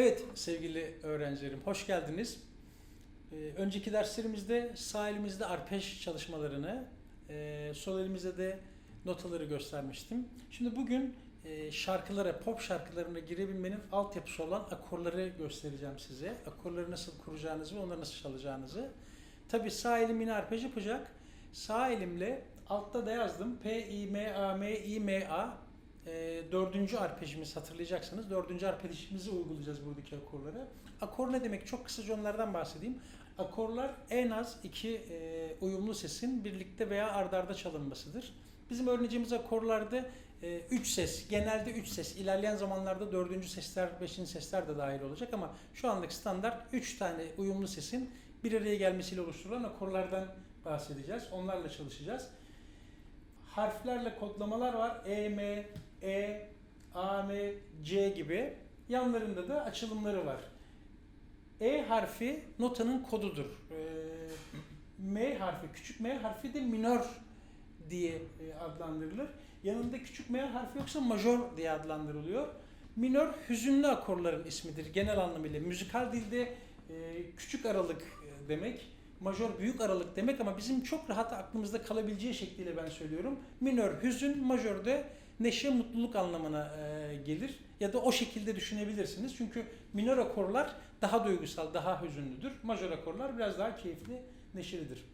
Evet sevgili öğrencilerim hoş geldiniz. Ee, önceki derslerimizde sağ elimizde arpej çalışmalarını, e, sol elimizde de notaları göstermiştim. Şimdi bugün e, şarkılara, pop şarkılarına girebilmenin altyapısı olan akorları göstereceğim size. Akorları nasıl kuracağınızı ve onları nasıl çalacağınızı. Tabi sağ elim yine arpej yapacak. Sağ elimle altta da yazdım. P, I, M, A, M, I, M, A e, dördüncü arpejimiz hatırlayacaksınız. Dördüncü arpejimizi uygulayacağız buradaki akorlara. Akor ne demek? Çok kısaca onlardan bahsedeyim. Akorlar en az iki e, uyumlu sesin birlikte veya ardarda çalınmasıdır. Bizim öğreneceğimiz akorlarda e, üç ses, genelde üç ses. İlerleyen zamanlarda dördüncü sesler, beşinci sesler de dahil olacak ama şu anlık standart üç tane uyumlu sesin bir araya gelmesiyle oluşturulan akorlardan bahsedeceğiz. Onlarla çalışacağız harflerle kodlamalar var. E, M, E, A, M, C gibi. Yanlarında da açılımları var. E harfi notanın kodudur. Ee, M harfi, küçük M harfi de minör diye e, adlandırılır. Yanında küçük M harfi yoksa majör diye adlandırılıyor. Minör hüzünlü akorların ismidir genel anlamıyla. Müzikal dilde e, küçük aralık e, demek majör büyük aralık demek ama bizim çok rahat aklımızda kalabileceği şekliyle ben söylüyorum. Minör hüzün, majör de neşe, mutluluk anlamına e, gelir. Ya da o şekilde düşünebilirsiniz. Çünkü minör akorlar daha duygusal, daha hüzünlüdür. Majör akorlar biraz daha keyifli, neşelidir.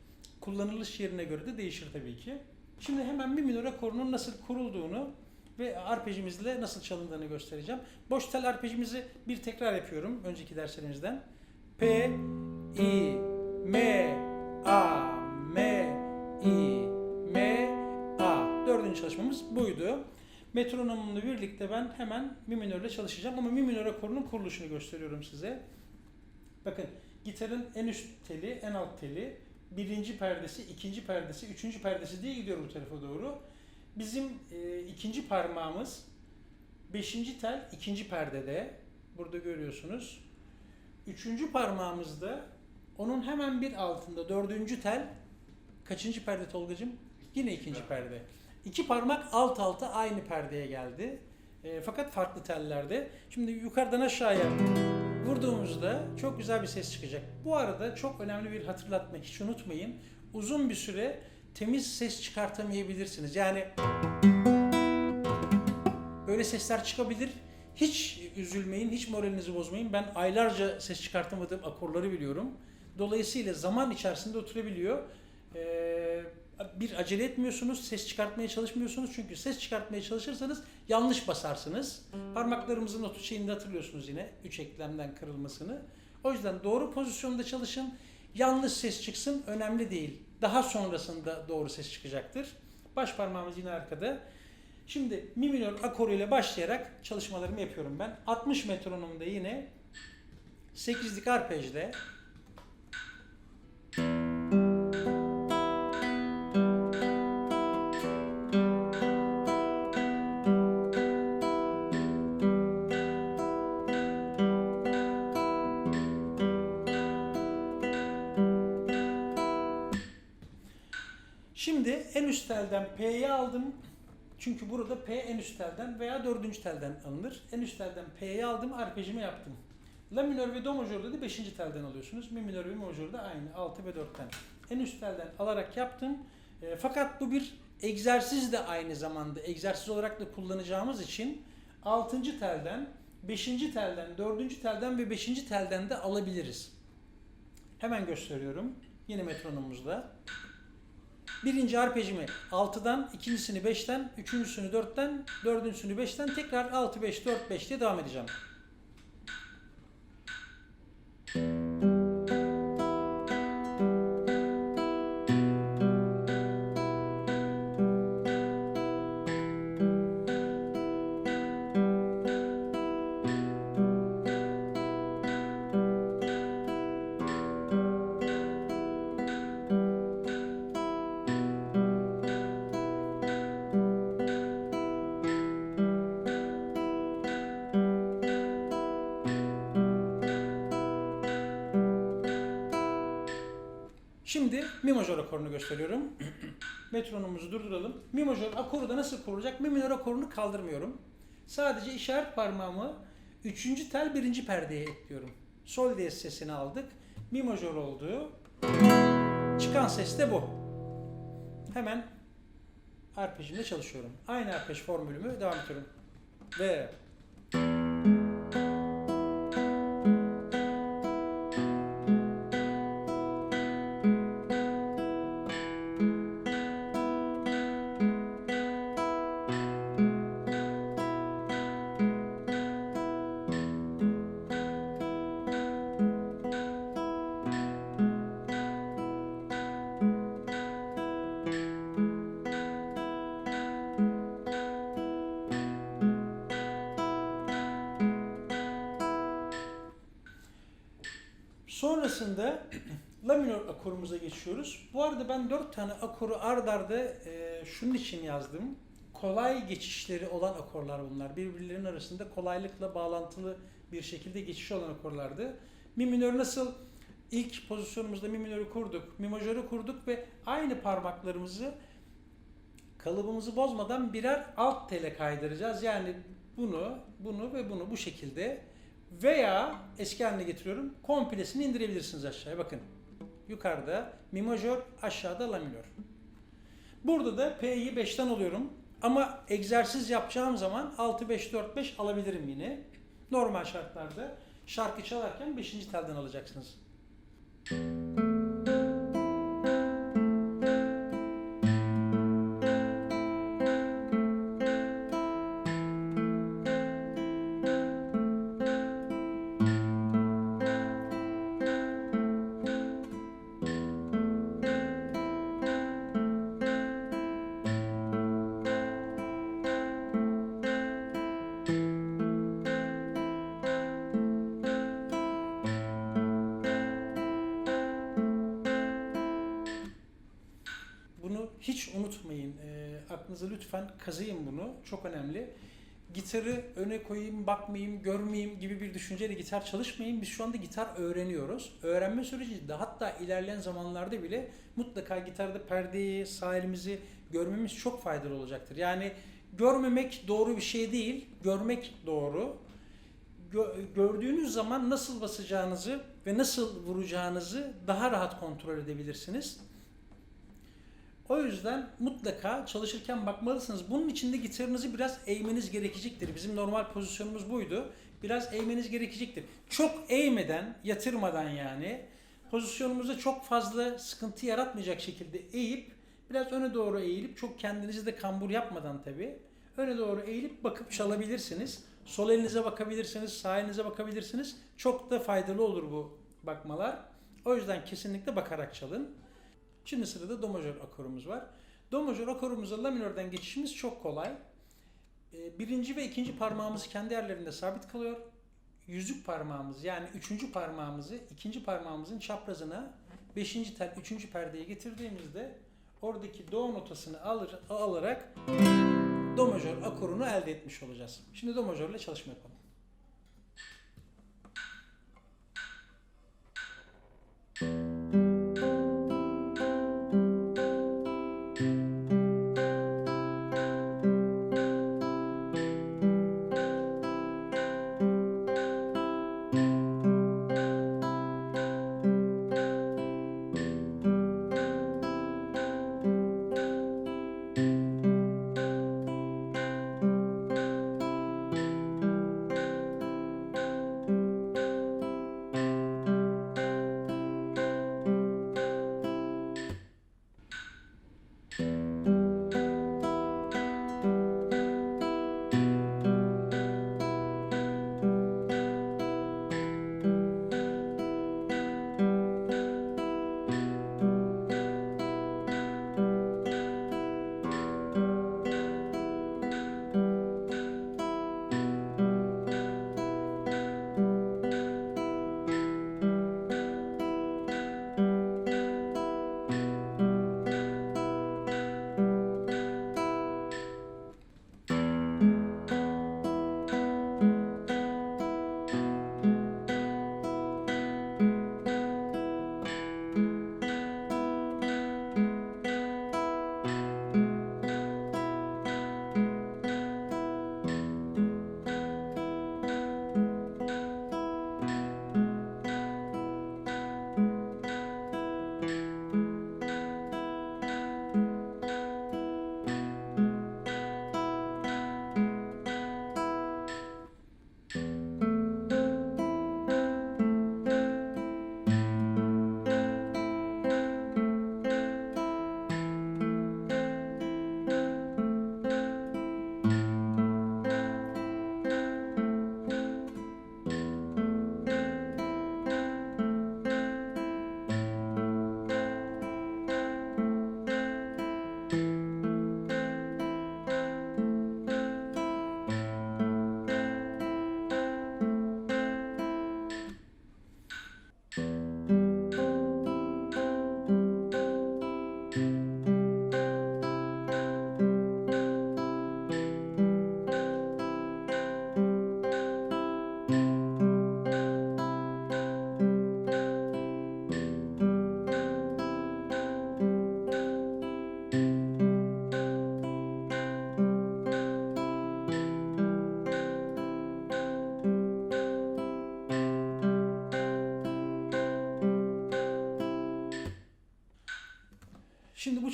Kullanılış yerine göre de değişir tabii ki. Şimdi hemen bir minör akorunun nasıl kurulduğunu ve arpejimizle nasıl çalındığını göstereceğim. Boş tel arpejimizi bir tekrar yapıyorum önceki derslerimizden. P, I, M, A, M, I, M. Dördüncü çalışmamız buydu. Metronomumla birlikte ben hemen mi minörle çalışacağım ama mi minör akorunun kuruluşunu gösteriyorum size. Bakın gitarın en üst teli, en alt teli, birinci perdesi, ikinci perdesi, üçüncü perdesi diye gidiyor bu tarafa doğru. Bizim e, ikinci parmağımız beşinci tel ikinci perdede. Burada görüyorsunuz. Üçüncü parmağımızda onun hemen bir altında dördüncü tel kaçıncı perde Tolgacığım? Yine ikinci perde. İki parmak alt alta aynı perdeye geldi. E, fakat farklı tellerde. Şimdi yukarıdan aşağıya vurduğumuzda çok güzel bir ses çıkacak. Bu arada çok önemli bir hatırlatma hiç unutmayın. Uzun bir süre temiz ses çıkartamayabilirsiniz. Yani böyle sesler çıkabilir. Hiç üzülmeyin, hiç moralinizi bozmayın. Ben aylarca ses çıkartamadığım akorları biliyorum. Dolayısıyla zaman içerisinde oturabiliyor. Ee, bir acele etmiyorsunuz, ses çıkartmaya çalışmıyorsunuz. Çünkü ses çıkartmaya çalışırsanız yanlış basarsınız. Parmaklarımızın otu şeyini hatırlıyorsunuz yine. Üç eklemden kırılmasını. O yüzden doğru pozisyonda çalışın. Yanlış ses çıksın önemli değil. Daha sonrasında doğru ses çıkacaktır. Baş parmağımız yine arkada. Şimdi mi minör akoruyla başlayarak çalışmalarımı yapıyorum ben. 60 metronomda yine 8'lik arpejde Şimdi en üst telden P'yi aldım. Çünkü burada P en üst telden veya dördüncü telden alınır. En üst telden P'yi aldım, arpejimi yaptım. La minör ve do majörde de beşinci telden alıyorsunuz. Mi minör ve mi majör de aynı 6 ve 4'ten. En üst telden alarak yaptım. E, fakat bu bir egzersiz de aynı zamanda. Egzersiz olarak da kullanacağımız için 6. telden, 5. telden, 4. telden ve 5. telden de alabiliriz. Hemen gösteriyorum. Yine metronomumuzda. Birinci arpejimi 6'dan, ikincisini 5'ten, üçüncüsünü 4'ten, dördüncüsünü 5'ten tekrar 6, 5, 4, 5 diye devam edeceğim. Mi majör akorunu gösteriyorum. Metronomumuzu durduralım. Mi majör akoru da nasıl kurulacak? Mi minör akorunu kaldırmıyorum. Sadece işaret parmağımı Üçüncü tel birinci perdeye ekliyorum. Sol diyez sesini aldık. Mi majör oldu. Çıkan ses de bu. Hemen arpejimle çalışıyorum. Aynı arpej formülümü devam ediyorum. Ve Sonrasında La minör akorumuza geçiyoruz. Bu arada ben dört tane akoru ard arda e, şunun için yazdım. Kolay geçişleri olan akorlar bunlar. Birbirlerinin arasında kolaylıkla bağlantılı bir şekilde geçiş olan akorlardı. Mi minör nasıl ilk pozisyonumuzda mi minörü kurduk, mi majörü kurduk ve aynı parmaklarımızı kalıbımızı bozmadan birer alt tele kaydıracağız. Yani bunu, bunu ve bunu bu şekilde veya eski haline getiriyorum. Komplesini indirebilirsiniz aşağıya. Bakın. Yukarıda mi majör, aşağıda la minör. Burada da P'yi 5'ten alıyorum. Ama egzersiz yapacağım zaman 6 5 4 5 alabilirim yine. Normal şartlarda şarkı çalarken 5. telden alacaksınız. Aklınıza lütfen kazıyın bunu. Çok önemli. Gitarı öne koyayım, bakmayayım, görmeyeyim gibi bir düşünceyle gitar çalışmayın. Biz şu anda gitar öğreniyoruz. Öğrenme sürecinde hatta ilerleyen zamanlarda bile mutlaka gitarda perdeyi, sağ elimizi görmemiz çok faydalı olacaktır. Yani görmemek doğru bir şey değil, görmek doğru. Gö- gördüğünüz zaman nasıl basacağınızı ve nasıl vuracağınızı daha rahat kontrol edebilirsiniz. O yüzden mutlaka çalışırken bakmalısınız. Bunun için de gitarınızı biraz eğmeniz gerekecektir. Bizim normal pozisyonumuz buydu. Biraz eğmeniz gerekecektir. Çok eğmeden, yatırmadan yani pozisyonumuzda çok fazla sıkıntı yaratmayacak şekilde eğip biraz öne doğru eğilip çok kendinizi de kambur yapmadan tabii öne doğru eğilip bakıp çalabilirsiniz. Sol elinize bakabilirsiniz, sağ elinize bakabilirsiniz. Çok da faydalı olur bu bakmalar. O yüzden kesinlikle bakarak çalın. Şimdi sırada do majör akorumuz var. Do majör akorumuza la minörden geçişimiz çok kolay. Ee, Birinci ve ikinci parmağımız kendi yerlerinde sabit kalıyor. Yüzük parmağımız yani üçüncü parmağımızı ikinci parmağımızın çaprazına beşinci tel üçüncü perdeye getirdiğimizde oradaki do notasını alır, alarak do majör akorunu elde etmiş olacağız. Şimdi do majörle çalışma yapalım.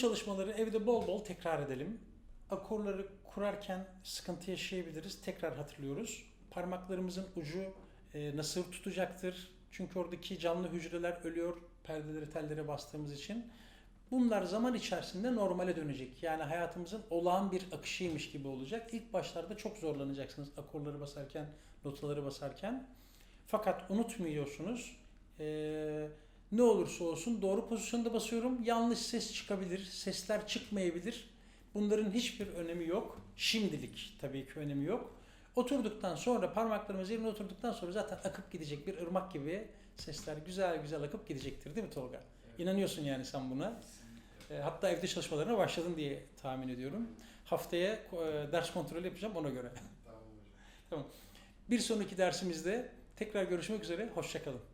Çalışmaları evde bol bol tekrar edelim. Akorları kurarken sıkıntı yaşayabiliriz. Tekrar hatırlıyoruz. Parmaklarımızın ucu e, nasıl tutacaktır? Çünkü oradaki canlı hücreler ölüyor perdeleri tellere bastığımız için. Bunlar zaman içerisinde normale dönecek. Yani hayatımızın olağan bir akışıymış gibi olacak. İlk başlarda çok zorlanacaksınız akorları basarken, notaları basarken. Fakat unutmuyorsunuz. Ee, ne olursa olsun doğru pozisyonda basıyorum. Yanlış ses çıkabilir, sesler çıkmayabilir. Bunların hiçbir önemi yok. Şimdilik tabii ki önemi yok. Oturduktan sonra parmaklarımız yerine oturduktan sonra zaten akıp gidecek bir ırmak gibi sesler güzel güzel akıp gidecektir değil mi Tolga? İnanıyorsun yani sen buna. E, Hatta evde çalışmalarına başladın diye tahmin ediyorum. Haftaya e, ders kontrolü yapacağım ona göre. Tamam hocam. Bir sonraki dersimizde tekrar görüşmek üzere. Hoşçakalın.